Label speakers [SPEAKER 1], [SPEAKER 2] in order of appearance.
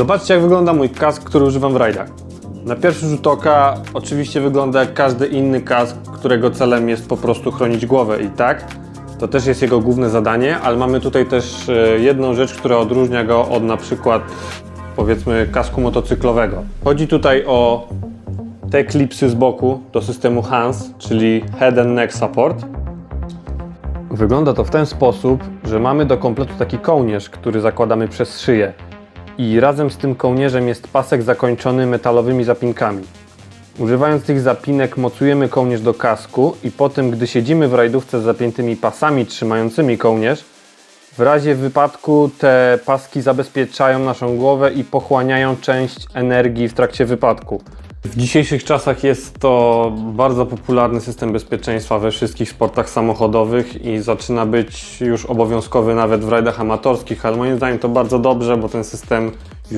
[SPEAKER 1] Zobaczcie jak wygląda mój kask, który używam w rajdach. Na pierwszy rzut oka oczywiście wygląda jak każdy inny kask, którego celem jest po prostu chronić głowę i tak, to też jest jego główne zadanie, ale mamy tutaj też e, jedną rzecz, która odróżnia go od na przykład powiedzmy kasku motocyklowego. Chodzi tutaj o te klipsy z boku do systemu HANS, czyli Head and Neck Support. Wygląda to w ten sposób, że mamy do kompletu taki kołnierz, który zakładamy przez szyję. I razem z tym kołnierzem jest pasek zakończony metalowymi zapinkami. Używając tych zapinek mocujemy kołnierz do kasku i potem, gdy siedzimy w rajdówce z zapiętymi pasami trzymającymi kołnierz, w razie wypadku te paski zabezpieczają naszą głowę i pochłaniają część energii w trakcie wypadku. W dzisiejszych czasach jest to bardzo popularny system bezpieczeństwa we wszystkich sportach samochodowych i zaczyna być już obowiązkowy nawet w rajdach amatorskich, ale moim zdaniem to bardzo dobrze, bo ten system